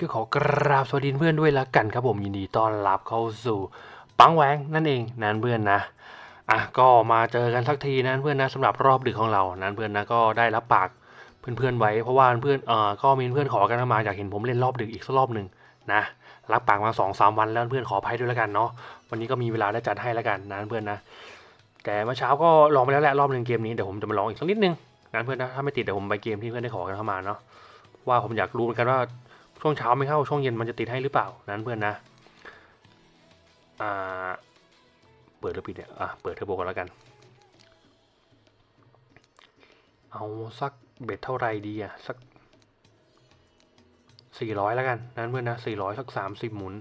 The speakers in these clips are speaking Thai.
ก็ขอกราบสวัสดีเพื่อนด้วยละกันครับผมยินดีต้อนรับเข้าสู่ปังแหวงนั่นเองนั้นเพื่อนนะอะก็มาเจอกันสักทีนะเพื่อนนะสำหรับรอบดึกของเรานั้นเพื่อนนะก็ได้รับปากเพื่อนๆไว้เพราะว่าเพื่อนเอ่อก็มีเพื่อนขอกันมาอยากเห็นผมเล่นรอบดึกอีกสักรอบหนึ่งนะรับปากมาสองสามวันแล้วเพื่อนขออภัยด้วยแล้วกันเนาะวันนี้ก็มีเวลาได้จัดให้แล้วกันนะเพื่อนนะแต่เมื่อเช้าก็ลองไปแล้วแหละรอบหนึ่งเกมนี้เดี๋ยวผมจะมาลองอีกสักนิดนึงนะเพื่อนนะถ้าไม่ติดเดี๋ยวผมไปเกมที่เพื่อนได้ขอกันเข้ามาเนาะว่าผมอยากรู้เหมือนกันว่า ช่วงเช้าไม่เข้าช่วงเย็นมันจะติดให้หรือเปล่านั้นเพื่อนนะอ่าเปิดหรือปิดเนี่ยอะเปิดเทอร์โบก่อนแล้วกัน เอาสักเบ็ดเท่าไรดีอะสักสี่ร้อยแล้วกันนั้นเพื่อนนะสี่ร้อยสักสามสิบหมุน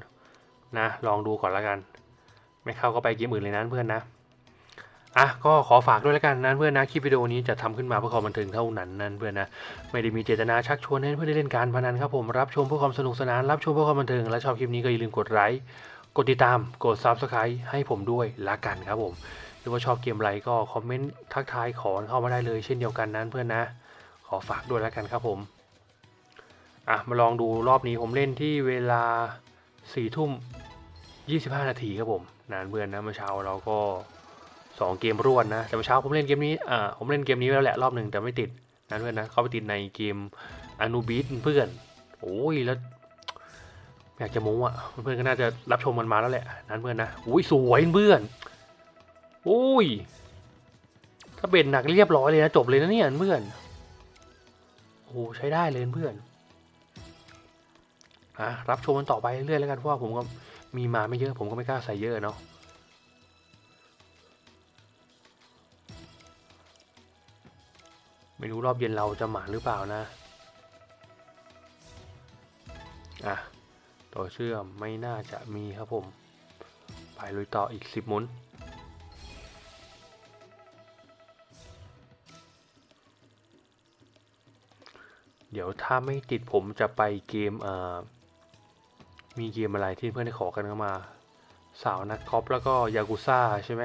นะลองดูก่อนแล้วกัน ไม่เข้าก็ไปเกมอื่นเลยนั้นเพื่อนนะ อะก็ขอฝากด้วยแล้วกันนั้นเพื่อนนะคลิปวิดีโอนี้จะทำขึ้นมาเพื่อความบันเทิงเท่านั้นนั้นเพื่อนนะไม่ได้มีเจตนาชักชวนให้เพื่อนได้เล่นการพนันครับผมรับชมเพื่อความสนุกสนานรับชมเพื่อความบันเทิงและชอบคลิปนี้ก็อย่าลืมกดไลค์กดติดตามกด Subscribe ให้ผมด้วยละกันครับผมหรือว่าชอบเกมอะไรก็คอมเมนต์ทักทายขอเข้ามาได้เลยเช่นเดียวกันนั้นเพื่อนนะ ขอฝากด้วยแล้วกันครับผมอะมาลองดูรอบนี้ผมเล่นที่เวลา4ี่ทุ่ม25 นาทีครับผมนานเพื่อนนะเมื่อเช้าเราก็ สองเกมรวดนะแต่เมื่อเช้าผมเล่นเกมนี้อ่าผมเล่นเกมนี้แล้วแหละรอบหนึ่งแต่ไม่ติดนะเพื่อนนะเขาไปติดในเกมอนูบีทเพื่อนโอ้ยแล้วอยากจะโม้อะเพื่อนก็น่าจะรับชมมันมาแล้วแหละนั้นเพื่อนนะอุ้ยสวยเพื่อนอุ้ยถ้าเบ็ดหนักเรียบร้อยเลยนะจบเลยนะเนี่ยเพื่อนโอ้ใช้ได้เลยเพื่อนอะรับชมมันต่อไปเรื่อยๆแล้วกันเพราะว่าผมก็มีมาไม่เยอะผมก็ไม่กล้าใส่เยอะเนาะ ไม่รู้รอบเย็นเราจะหมาหรือเปล่านะ อะตัวเชื่อมไม่น่าจะมีครับผม ไปลุยต่ออีกสิบหมุน เดี๋ยวถ้าไม่ติดผมจะไปเกมเอ่อมีเกมอะไรที่เพื่อนได้ขอกันเข้ามา สาวนักกอล์ฟแล้วก็ยากุซ่าใช่ไหม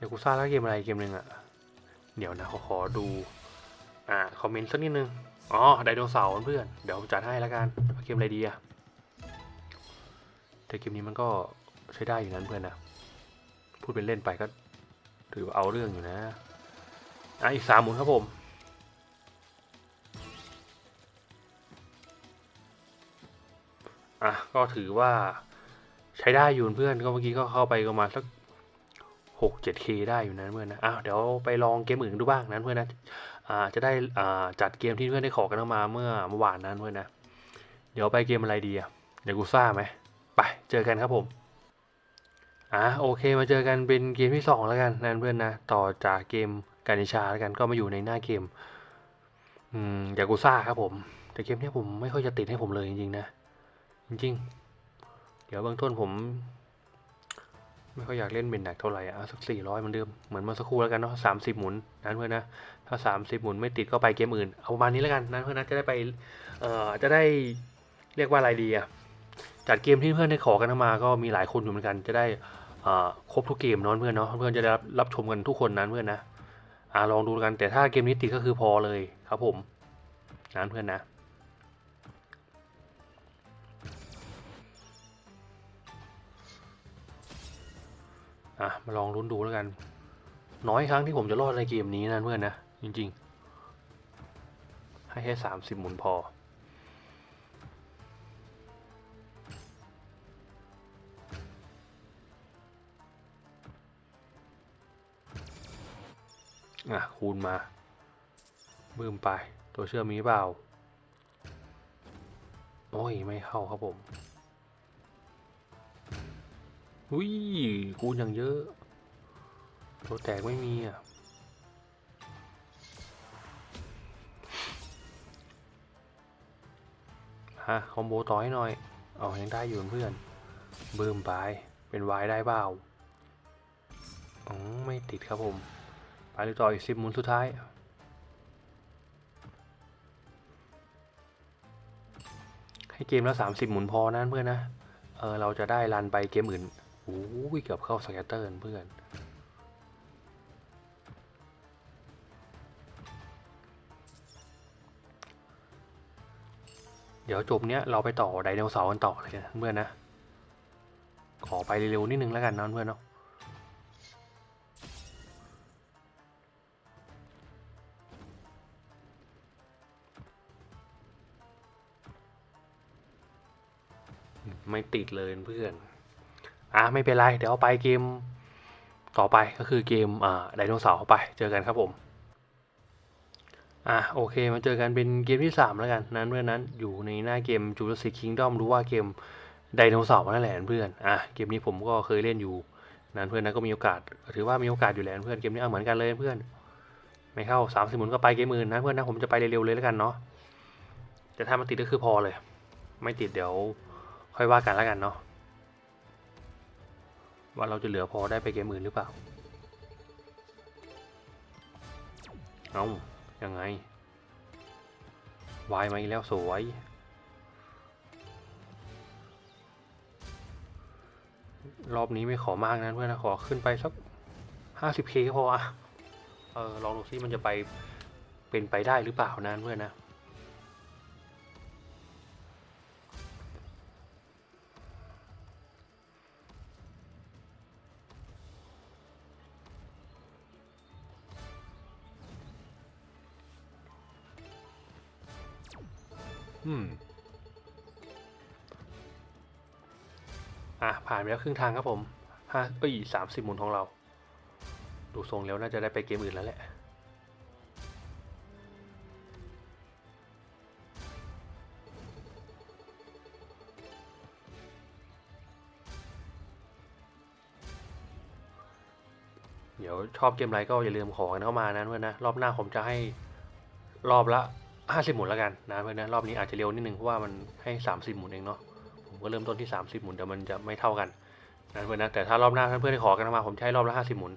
ยากุซ่าแล้วเกมอะไรเกมหนึ่งอะเดี๋ยวนะขอขอดู อ่า คอมเมนต์สักนิดนึง อ๋อ ไดโนเสาร์เพื่อน เดี๋ยวผมจัดให้แล้วกันเอาเกมอะไรดีอะแต่เกมนี้มันก็ใช้ได้อยู่นั้นเพื่อนนะ พูดเป็นเล่นไปก็ถือว่าเอาเรื่องอยู่นะ อะอีกสามหมุนครับผมอะก็ถือว่าใช้ได้อยู่เพื่อนก็เมื่อกี้ก็เข้าไปประมาณสัก หกเจ็ดเคได้อยู่นั้นเพื่อนนะอ้าวเดี๋ยวไปลองเกมอื่นดูบ้างนั้นเพื่อนนะอ่าจะได้อ่าจัดเกมที่เพื่อนได้ขอกันมาเมื่อเมื่อวานนั้นเพื่อนนะ เดี๋ยวไปเกมอะไรดีอะเดี๋ยวกูซ่าไหมไปเจอกันครับผมอะโอเคมาเจอกันเป็นเกมที่สองแล้วกันนั่นเพื่อนนะ ต่อจากเกมกานิชาแล้วกันก็มาอยู่ในหน้าเกมอืมยากูซ่าครับผม แต่เกมนี้ผมไม่ค่อยจะติดให้ผมเลยจริงๆนะ จริงๆ เดี๋ยวเบื้องต้นผม ไม่ค่อยอยากเล่นเบนหนักเท่าไหร่อะสักสี่ร้อยเหมือนเดิมเหมือนเมื่อสักครู่แล้วกันเนาะสามสิบหมุนนั้นเพื่อนนะถ้าสามสิบหมุนไม่ติดก็ไปเกมอื่นเอาประมาณนี้แล้วกันนั้นเพื่อนนะจะได้ไปเอ่อจะได้เรียกว่าอะไรดีอะจัดเกมที่เพื่อนได้ขอกันมาก็มีหลายคนอยู่เหมือนกันจะได้อ่าครบทุกเกมเนอนเพื่อนเนาะเพื่อนจะได้รับรับชมกันทุกคนนั้นเพื่อนนะอ่าลองดูกันแต่ถ้าเกมนี้ติดก็คือพอเลยครับผมนั้นเพื่อนนะ อะมาลองลุ้นดูแล้วกัน น้อยครั้งที่ผมจะรอดในเกมนี้นะเพื่อนนะ จริง ๆ ให้แค่สามสิบหมุนพอ อะ คูณมาบึ้มไป ตัวเชื่อมีเปล่า โอ้ย ไม่เข้าครับผม อุ้ยคูอย่างเยอะตัวแตกไม่มีอะฮะคอมโบต่อให้หน่อยเอายังได้อยู่เพื่อนบืมไปเป็นวายได้เปล่าอ๋อไม่ติดครับผม ไปเลยต่ออีกสิบหมุนสุดท้ายให้เกมละสามสิบหมุนพอนะเพื่อนนะ เออเราจะได้รันไปเกมอื่น โอ้ยเกือบเข้าสแกตเตอร์เพื่อน เดี๋ยวจบเนี้ยเราไปต่อไดโนเสาร์กันต่อเลยนะเพื่อนนะ ขอไปเร็วๆนิดนึงแล้วกันนะเพื่อนเนาะไม่ติดเลยเพื่อน อะไม่เป็นไร เดี๋ยวเอาไปเกมต่อไปก็คือเกมอ่าไดโนเสาร์ไปเจอกันครับผมอะโอเคมาเจอกันเป็นเกมที่ 3 แล้วกัน นั้นเพื่อนนั้นอยู่ในหน้าเกม Jurassic Kingdom รือว่าเกมไดโนเสาร์นั่นแหละเพื่อนอะเกมนี้ผมก็เคยเล่นอยู่นั้นเพื่อนนั้นก็มีโอกาส ถือว่ามีโอกาสอยู่แล้วเพื่อนเกมนี้เอาเหมือนกันเลยเพื่อน ไม่เข้า3ามสิบหมุนก็ไปเกมอื่นนะเพื่อนนะผมจะไปเร็วๆเลยแล้วกันเนาะแต่ถ้ามันติดก็คือพอเลย ไม่ติดเดี๋ยวค่อยว่ากันแล้วกันเนาะ ว่าเราจะเหลือพอได้ไปเกมอื่นหรือเปล่า เอายังไง วายมาอีกแล้วสวย รอบนี้ไม่ขอมากนะเพื่อนนะ ขอขึ้นไปสักห้าสิบเคพออะเออ ลองดูซิมันจะไปเป็นไปได้หรือเปล่านะเพื่อนนะ อืมอะผ่านไปแล้วครึ่งทางครับผมห้าเอ้ยสามสิบหมุนของเรา ดูทรงแล้วน่าจะได้ไปเกมอื่นแล้วแหละเดี๋ยวชอบเกมอะไรก็อย่าลืมขอกันเข้ามานะเพื่อนนะ รอบหน้าผมจะให้รอบละ ห้าสิบหมุนแล้วกันนะเพื่อนนะรอบนี้อาจจะเร็วนิดนึงเพราะว่ามันให้สามสิบหมุนเองเนาะผมก็เริ่มต้นที่สามสิบหมุนแต่มันจะไม่เท่ากันนะเพื่อนนะแต่ถ้ารอบหน้าเพื่อนๆขอกันมาผมให้รอบละห้าสิบหมุน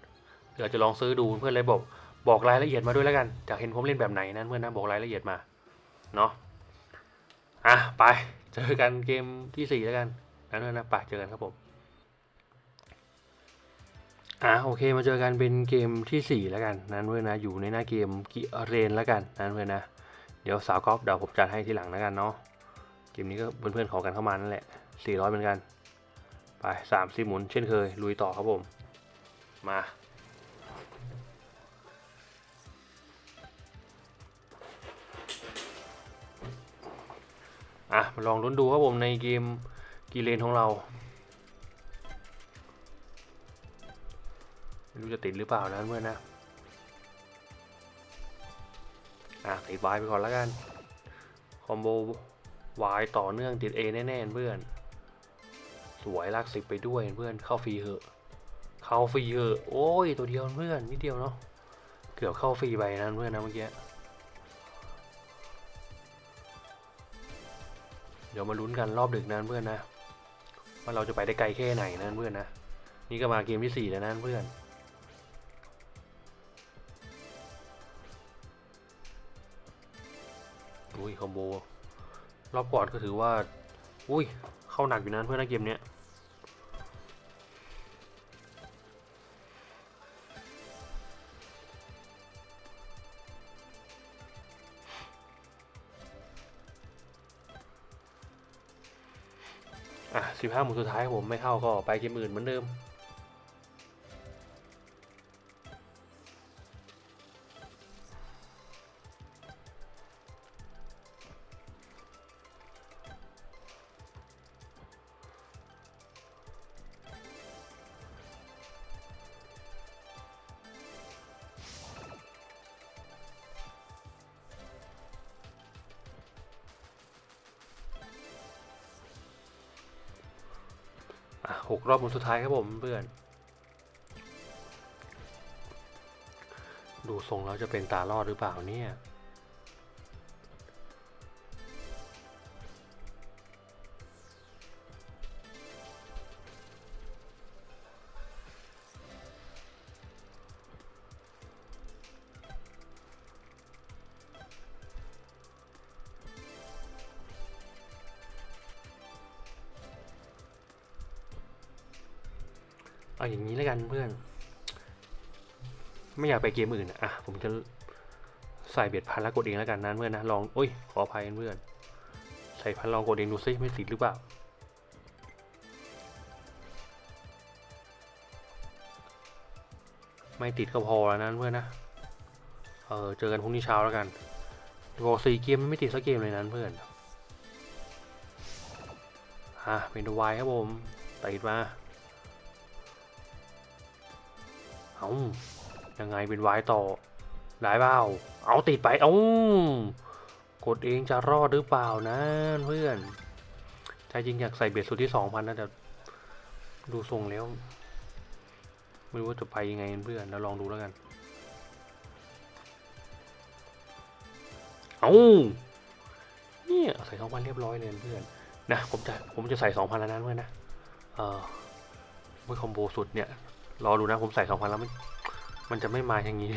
เดี๋ยวจะลองซื้อดูเพื่อนเลยบอกบอกรายละเอียดมาด้วยแล้วกันอยากเห็นผมเล่นแบบไหนนะเพื่อนนะบอกรายละเอียดมาเนาะอะไปเจอกันเกมที่สี่แล้วกันนะเพื่อนนะไปเจอกันครับผมอะโอเคมาเจอกันเป็นเกมที่สี่แล้วกันนั้นเพื่อนนะอยู่ในหน้าเกมกิเรนแล้วกันนั้นเพื่อนนะ เดี๋ยวสาวกอล์ฟเดี๋ยวผมจัดให้ทีหลังแล้วกันเนาะเกมนี้ก็เพื่อนๆขอกันเข้ามานั่นแหละ 400 เหมือนกัน ไป30หมุนเช่นเคย ลุยต่อครับผม มาอะมาลองลุ้นดูครับผมในเกมกีเลนของเราไม่รู้จะติดหรือเปล่านะเพื่อนนะ อะติดวายไปก่อนแล้วกัน คอมโบวายต่อเนื่องติด A แน่ๆเพื่อน สวยลากสิบไปด้วยเพื่อนเข้าฟรีเหอะ เข้าฟรีเหอะ โอ้ย ตัวเดียวเพื่อนนิดเดียวเนาะ เกือบเข้าฟรีไปนะเพื่อนนะเมื่อกี้ เดี๋ยวมาลุ้นกันรอบดึกนั้นเพื่อนนะ ว่าเราจะไปได้ไกลแค่ไหนนั้นเพื่อนนะ นี่ก็มาเกมที่สี่แล้วนั้นเพื่อน อุ้ยคอมโบรอบก่อนก็ถือว่า อุ้ย เข้าหนักอยู่นั้นเพื่อนนะเกมเนี้ยอะสิบห้าหมุนสุดท้ายผมไม่เข้าก็ไปเกมอื่นเหมือนเดิม หกรอบหมุนสุดท้ายครับผมเพื่อน ดูทรงแล้วจะเป็นตารอดหรือเปล่าเนี่ย เอาอย่างนี้แล้วกันเพื่อน ไม่อยากไปเกมอื่นอะอะผมจะใส่เบ็ดพันแล้วกดเองแล้วกันนะเพื่อนนะลองโอ้ยขออภัยเพื่อน ใส่พันลองกดเองดูซิไม่ติดหรือเปล่าไม่ติดก็พอแล้วนะเพื่อนนะ เออเจอกันพรุ่งนี้เช้าแล้วกันบอกสี่เกมไม่ติดสักเกมเลยนั้นเพื่อน อะเป็นดูไวครับผมติดมา เอายังไงเป็นวายต่อ ได้เปล่าเอาติดไปเอากดเองจะรอดหรือเปล่านะเพื่อนใจจริงอยากใส่เบ็ดสุดที่สองพันนะแต่ดูทรงแล้ว ไม่รู้ว่าจะไปยังไงเพื่อนแล้วลองดูแล้วกัน เอาเนี่ยใส่สองพันเรียบร้อยเลยเพื่อนนะผมจะผมจะใส่สองพันแล้วนะเพื่อนนะเออไม่คอมโบสุดเนี่ย รอดูนะผมใส่สองพันแล้วมันมันจะไม่มาอย่างนี้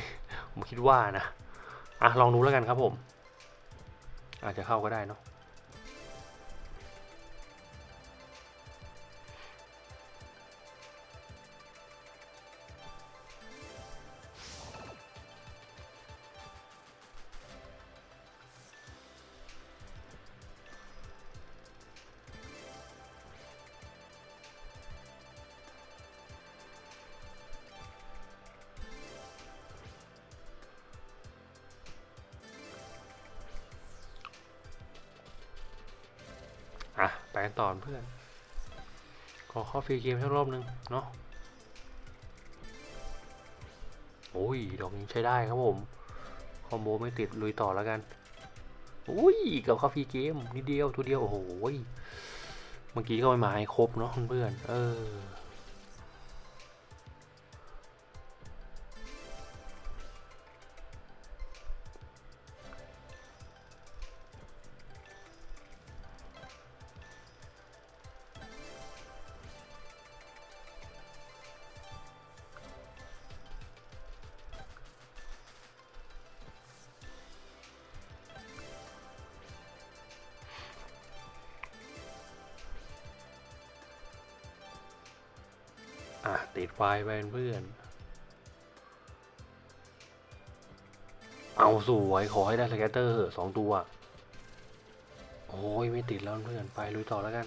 ผมคิดว่านะ อะลองดูแล้วกันครับผม อาจจะเข้าก็ได้เนาะ ไปต่อเพื่อน ขอข้อฟรีเกมสักรอบหนึ่งเนาะโอ้ย ดอกนี้ใช้ได้ครับผม คอมโบไม่ติดลุยต่อแล้วกันอุ้ยกับเข้าฟีเกมนิดเดียวทุเดียว โอ้โหยเมื่อกี้ก็ไม่มาให้ครบเนาะเพื่อน เออ ติดไฟไปเพื่อน เอาสวยขอให้ได้สแกตเตอร์สองตัว โอ้ยไม่ติดแล้วเพื่อนไปลุยต่อแล้วกัน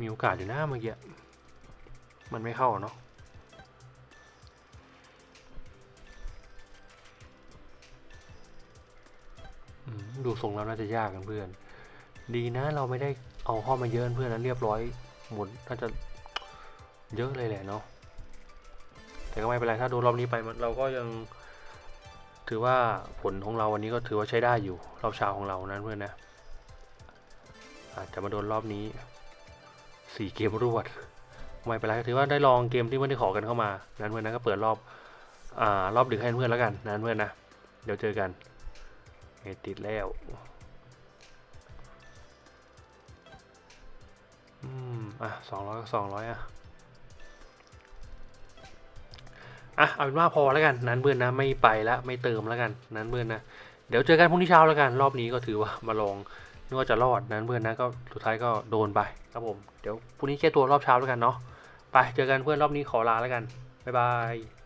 มีโอกาสอยู่หนะเมื่อกี้มันไม่เข้าเนาะดูทรงแล้วน่าจะยากกันเพื่อน ดีนะเราไม่ได้เอาข้อมาเยอะเพื่อนแล้วเรียบร้อยหมดน่าจะ เยอะเลยแหละเนาะแต่ก็ไม่เป็นไรถ้าโดนรอบนี้ไปเราก็ยัง ถือว่าผลของเราวันนี้ก็ถือว่าใช้ได้อยู่ รอบเช้าของเรานั้นเพื่อนนะอาจจะมาโดนรอบนี้สี่เกมรวดไม่เป็นไรถือว่าได้ลองเกมที่เพื่อนได้ขอกันเข้ามานั้นเพื่อนนะก็เปิดรอบอ่ารอบดึกให้เพื่อนแล้วกันนั้นเพื่อนนะเดี๋ยวเจอกันเฮ้ยติดแล้วอืมอะสองร้อยสองร้อยอะ อะเอาเป็นว่าพอแล้วกันนั้นเพื่อนนะไม่ไปแล้วไม่เติมแล้วกัน นั้นเพื่อนนะเดี๋ยวเจอกันพรุ่งนี้เช้าแล้วกัน รอบนี้ก็ถือว่ามาลองนึกว่าจะรอดนั้นเพื่อนนะก็สุดท้ายก็โดนไปครับผมเดี๋ยวพรุ่งนี้แก้ตัวรอบเช้าแล้วกันเนาะไปเจอกันเพื่อนรอบนี้ขอลาแล้วกันบ๊ายบาย